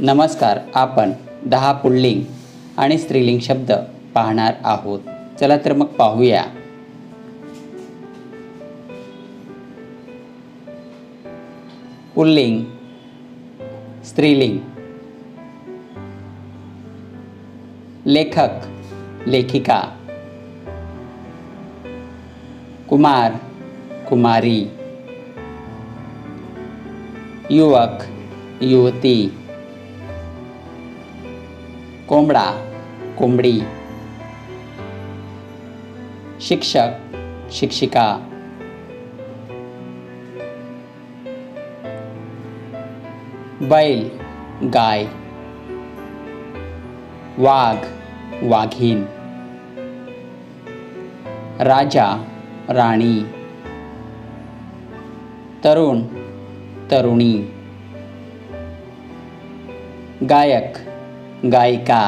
नमस्कार आपण दहा पुल्लिंग आणि स्त्रीलिंग शब्द पाहणार आहोत. चला तर मग पाहूया. पुल्लिंग स्त्रीलिंग. लेखक लेखिका. कुमार कुमारी. युवक युवती. कोंबडा कोंबडी. शिक्षक शिक्षिका. बैल गाय. वाघ वाघीण. राजा राणी. तरुण तरुणी. गायक गायिका